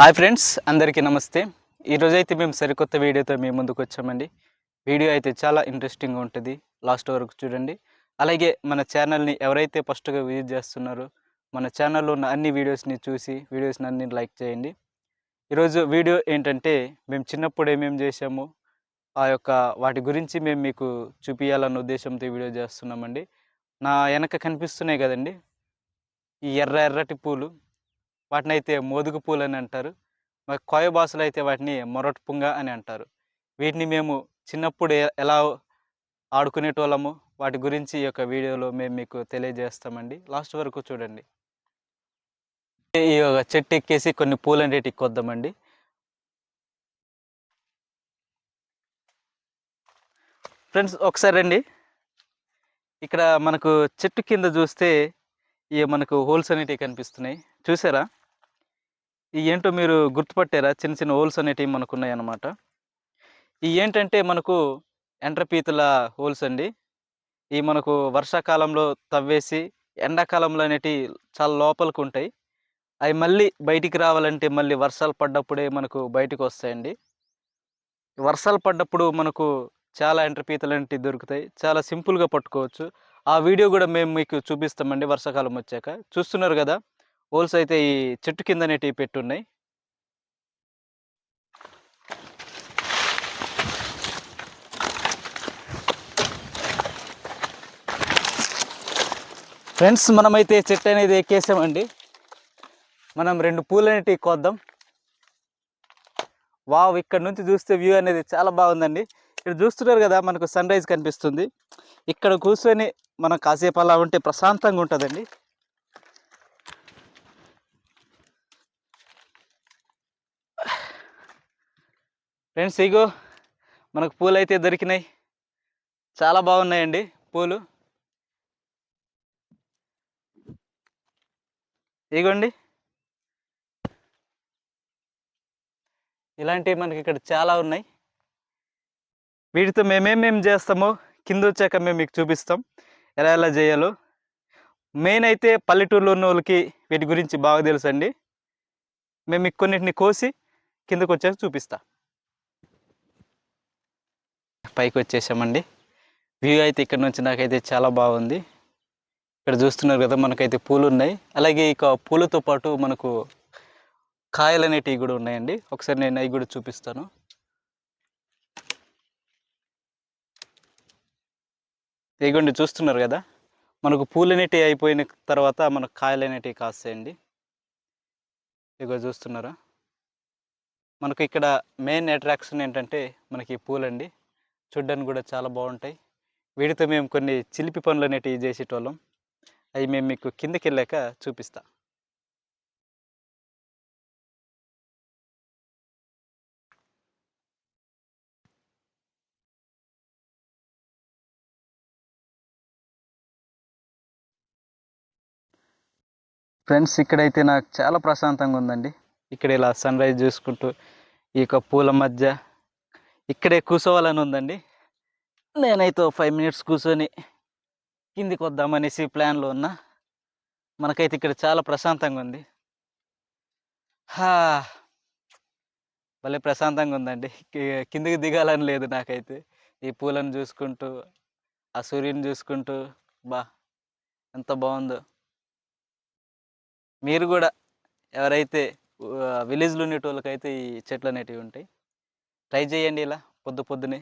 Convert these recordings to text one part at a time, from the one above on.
Hi friends అందరికీ నమస్తే. ఈరోజు అయితే మేము సరికొత్త వీడియోతో మీ ముందుకు వచ్చామండి. వీడియో అయితే చాలా ఇంట్రెస్టింగ్గా ఉంటుంది. లాస్ట్ వరకు చూడండి. అలాగే మన ఛానల్ని ఎవరైతే ఫస్ట్గా విజిట్ చేస్తున్నారో మన ఛానల్లో ఉన్న అన్ని వీడియోస్ని చూసి వీడియోస్ని అన్ని లైక్ చేయండి. ఈరోజు వీడియో ఏంటంటే మేము చిన్నప్పుడు ఏమేమి చేసాము ఆ యొక్క వాటి గురించి మేము మీకు చూపించాలన్న ఉద్దేశంతో వీడియో చేస్తున్నామండి. నా వెనక కనిపిస్తున్నాయి కదండి. ఈ ఎర్ర ఎర్రటి పూలు. వాటిని అయితే మోదుగు పూలు అని అంటారు. మరి కోయ భాషలో అయితే వాటిని మొరటి పుంగ అని అంటారు. వీటిని మేము చిన్నప్పుడు ఎలా ఆడుకునేటోళ్ళము వాటి గురించి ఈ యొక్క వీడియోలో మేము మీకు తెలియజేస్తామండి. లాస్ట్ వరకు చూడండి. ఈ యొక్క చెట్టు ఎక్కేసి కొన్ని పూలు కొద్దామండి ఫ్రెండ్స్ ఒకసారి రండి. ఇక్కడ మనకు చెట్టు కింద చూస్తే ఈ మనకు హోల్స్ అనేటివి కనిపిస్తున్నాయి. చూసారా? ఏంటో మీరు గుర్తుపట్టారా? చిన్న చిన్న హోల్స్ అనేటివి మనకు ఉన్నాయన్నమాట ఈ ఏంటంటే మనకు ఎండ్రపీతల హోల్స్ అండి. ఈ మనకు వర్షాకాలంలో తవ్వేసి ఎండాకాలంలో అనేటివి చాలా లోపలికి ఉంటాయి అవి మళ్ళీ బయటికి రావాలంటే మళ్ళీ వర్షాలు పడ్డప్పుడే మనకు బయటకు వస్తాయండి వర్షాలు పడ్డప్పుడు మనకు చాలా ఎంట్రపీతలు అనేటివి దొరుకుతాయి. చాలా సింపుల్గా పట్టుకోవచ్చు. ఆ వీడియో కూడా మేము మీకు చూపిస్తామండి వర్షాకాలం వచ్చాక. చూస్తున్నారు కదా? హోల్స్ అయితే ఈ చెట్టు కింద అనేటివి పెట్టున్నాయి. ఫ్రెండ్స్ మనమైతే చెట్టు అనేది ఎక్కేసామండి. మనం రెండు పూలు అనేటివి కోద్దాం. వావ్ ఇక్కడ నుంచి చూస్తే వ్యూ అనేది చాలా బాగుందండి. ఇక్కడ చూస్తున్నారు కదా మనకు సన్ రైజ్ కనిపిస్తుంది. ఇక్కడ కూర్చొని మనం కాసేపు అలా ఉంటే ప్రశాంతంగా ఉంటుందండి. ఫ్రెండ్స్ ఇగో మనకు పూలు అయితే దొరికినాయి. చాలా బాగున్నాయండి పూలు. ఇగోండి. ఇలాంటివి మనకి ఇక్కడ చాలా ఉన్నాయి. వీటితో మేమేమేం చేస్తామో కింద వచ్చాక మేము మీకు చూపిస్తాం. ఎలా ఎలా చేయాలో. మెయిన్ అయితే పల్లెటూరులో ఉన్న వాళ్ళకి వీటి గురించి బాగా తెలుసు అండి మేము మీకు కొన్నిటిని కోసి కిందకు వచ్చాక చూపిస్తాం. పైకి వచ్చేసామండి వ్యూ అయితే ఇక్కడ నుంచి నాకైతే చాలా బాగుంది. ఇక్కడ చూస్తున్నారు కదా మనకైతే పూలు ఉన్నాయి అలాగే ఇక పూలతో పాటు మనకు కాయలు అనేటివి కూడా ఉన్నాయండి. ఒకసారి నేను అవి కూడా చూపిస్తాను. ఇగోండి చూస్తున్నారు కదా మనకు పూలు అనేటివి అయిపోయిన తర్వాత మనకు కాయలు అనేటివి కాస్తాయండి. ఇగో చూస్తున్నారా? మనకు ఇక్కడ మెయిన్ అట్రాక్షన్ ఏంటంటే మనకి పూలండి. చూడ్డానికి కూడా చాలా బాగుంటాయి. వీటితో మేము కొన్ని చిలిపి పనులు అనేటివి చేసేటోళ్ళం. అవి మేము మీకు కిందకి వెళ్ళాక చూపిస్తా. ఫ్రెండ్స్ ఇక్కడైతే నాకు చాలా ప్రశాంతంగా ఉందండి. ఇక్కడ ఇలా సన్ రైజ్ చూసుకుంటూ ఈ యొక్క పూల మధ్య ఇక్కడే కూర్చోవాలని ఉందండి. నేనైతే ఫైవ్ మినిట్స్ కూర్చొని కిందికి వద్దామనేసి ప్లాన్లో ఉన్నా. మనకైతే ఇక్కడ చాలా ప్రశాంతంగా ఉంది. హా! భలే ప్రశాంతంగా ఉందండి. కిందికి దిగాలని లేదు నాకైతే. ఈ పూలను చూసుకుంటూ ఆ సూర్యుని చూసుకుంటూ బా! ఎంత బాగుందో. మీరు కూడా ఎవరైతే విలేజ్లో ఉండేటోళ్ళకైతే ఈ చెట్లు అనేటివి ఉంటాయి. ట్రై చేయండి ఇలా పొద్దు పొద్దునే.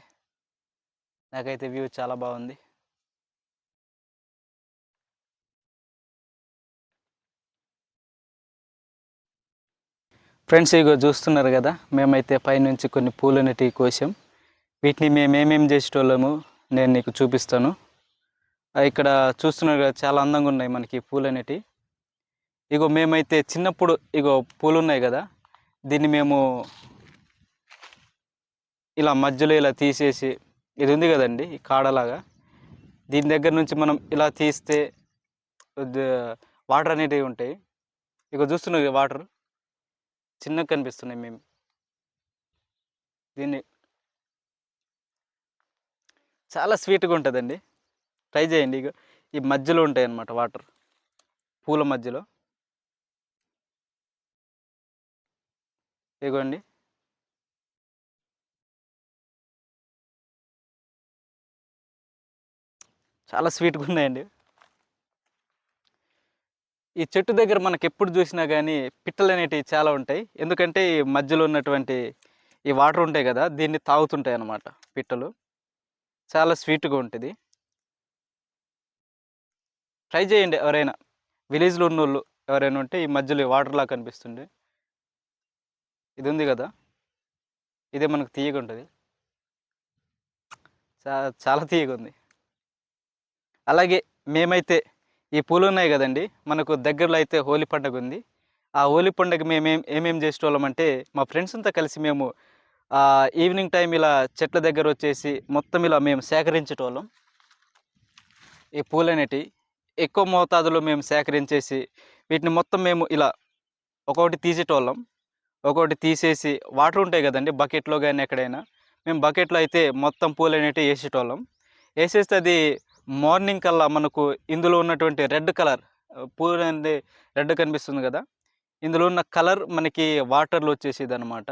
నాకైతే వ్యూ చాలా బాగుంది ఫ్రెండ్స్ ఇగో చూస్తున్నారు కదా మేమైతే పైనుంచి కొన్ని పూలు అనేటివి కోసాం. వీటిని మేము ఏమేమి చేసేటోళ్ళము నేను నీకు చూపిస్తాను. ఇక్కడ చూస్తున్నారు కదా చాలా అందంగా ఉన్నాయి మనకి పూలు అనేటివి ఇగో మేమైతే చిన్నప్పుడు ఇగో పూలు ఉన్నాయి కదా దీన్ని మేము ఇలా మధ్యలో ఇలా తీసేసి ఇది ఉంది కదండి ఈ కాడలాగా. దీని దగ్గర నుంచి మనం ఇలా తీస్తే వాటర్ అనేటివి ఉంటాయి. ఇక చూస్తున్నారు వాటర్? చిన్నగా కనిపిస్తున్నాయి మేము. దీన్ని చాలా స్వీట్గా ఉంటుందండి. ట్రై చేయండి ఇక ఈ మధ్యలో ఉంటాయి అన్నమాట వాటర్. పూల మధ్యలో. ఇదిగోండి చాలా స్వీట్గా ఉన్నాయండి. ఈ చెట్టు దగ్గర మనకు ఎప్పుడు చూసినా కానీ పిట్టలు అనేటివి చాలా ఉంటాయి. ఎందుకంటే ఈ మధ్యలో ఉన్నటువంటి ఈ వాటర్ ఉంటాయి కదా దీన్ని తాగుతుంటాయి అన్నమాట పిట్టలు. చాలా స్వీట్గా ఉంటుంది. ట్రై చేయండి ఎవరైనా. విలేజ్లో ఉన్నోళ్ళు ఎవరైనా ఉంటే ఈ మధ్యలో వాటర్లా కనిపిస్తుంది ఇది ఉంది కదా. ఇదే మనకు తీయగా ఉంటుంది. చాలా తీయగా ఉంది. అలాగే మేమైతే ఈ పూలు ఉన్నాయి కదండి మనకు దగ్గరలో అయితే హోలీ పండుగ ఉంది. ఆ హోలీ పండుగ మేము ఏమేమి ఏమేం చేసేటోళ్ళం అంటే మా ఫ్రెండ్స్ అంతా కలిసి మేము ఈవినింగ్ టైం ఇలా చెట్ల దగ్గర వచ్చేసి మొత్తం ఇలా మేము సేకరించేటోళ్ళం. ఈ పూలు అనేటివి ఎక్కువ మోతాదులో మేము సేకరించేసి వీటిని మొత్తం మేము ఇలా ఒక్కొక్కటి తీసేటోళ్ళం. ఒక్కొక్కటి తీసేసి వాటర్ ఉంటాయి కదండి బకెట్లో కానీ ఎక్కడైనా మేము బకెట్లో అయితే మొత్తం పూలు అనేటివి వేసేటోళ్ళం. వేసేస్తే అది మార్నింగ్ కల్లా మనకు ఇందులో ఉన్నటువంటి రెడ్ కలర్ పూలు అనేది రెడ్ కనిపిస్తుంది కదా? ఇందులో ఉన్న కలర్ మనకి వాటర్లో వచ్చేసేది అనమాట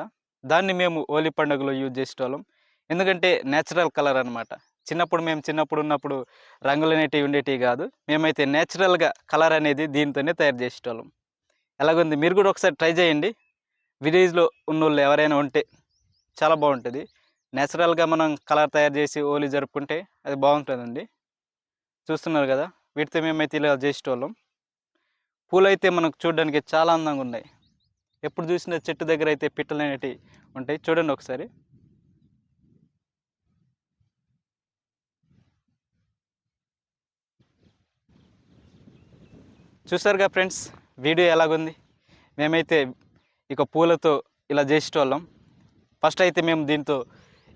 దాన్ని మేము హోలీ పండుగలో యూజ్ చేసేటోళ్ళం. ఎందుకంటే నేచురల్ కలర్ అనమాట చిన్నప్పుడు మేము చిన్నప్పుడు ఉన్నప్పుడు రంగులు అనేటివి ఉండేటివి కాదు. మేమైతే నేచురల్గా కలర్ అనేది దీంతోనే తయారు చేసేటోళ్ళం. ఎలాగుంది? మీరు కూడా ఒకసారి ట్రై చేయండి. విలేజ్లో ఉన్నోళ్ళు ఎవరైనా ఉంటే చాలా బాగుంటుంది. నేచురల్గా మనం కలర్ తయారు చేసి హోలీ జరుపుకుంటే అది బాగుంటుందండి. చూస్తున్నారు కదా? వీటితో మేమైతే ఇలా చేసేటోళ్ళం. పూలు అయితే మనకు చూడడానికి చాలా అందంగా ఉన్నాయి. ఎప్పుడు చూసిన చెట్టు దగ్గర అయితే పిట్టలు అనేటివి ఉంటాయి. చూడండి ఒకసారి. చూసారుగా ఫ్రెండ్స్? వీడియో ఎలాగుంది? మేమైతే ఇక పూలతో ఇలా చేసేటోళ్ళం. ఫస్ట్ అయితే మేము దీంతో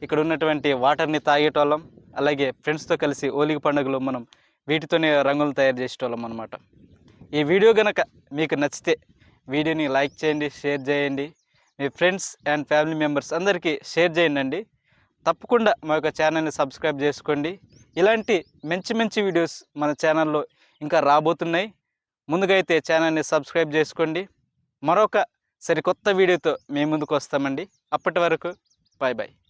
ఇక్కడ ఉన్నటువంటి వాటర్ని తాగేటోళ్ళం. అలాగే ఫ్రెండ్స్తో కలిసి హోలీ పండుగలో మనం వీటితోనే రంగులు తయారు చేసేటోళ్ళం అనమాట ఈ వీడియో కనుక మీకు నచ్చితే వీడియోని లైక్ చేయండి షేర్ చేయండి. మీ ఫ్రెండ్స్ అండ్ ఫ్యామిలీ మెంబర్స్ అందరికీ షేర్ చేయండి తప్పకుండా మా యొక్క ఛానల్ని సబ్స్క్రైబ్ చేసుకోండి. ఇలాంటి మంచి మంచి వీడియోస్ మన ఛానల్లో ఇంకా రాబోతున్నాయి. ముందుగా అయితే ఛానల్ని సబ్స్క్రైబ్ చేసుకోండి. మరొక సరికొత్త వీడియోతో మేము ముందుకు వస్తామండి. అప్పటి వరకు బాయ్ బాయ్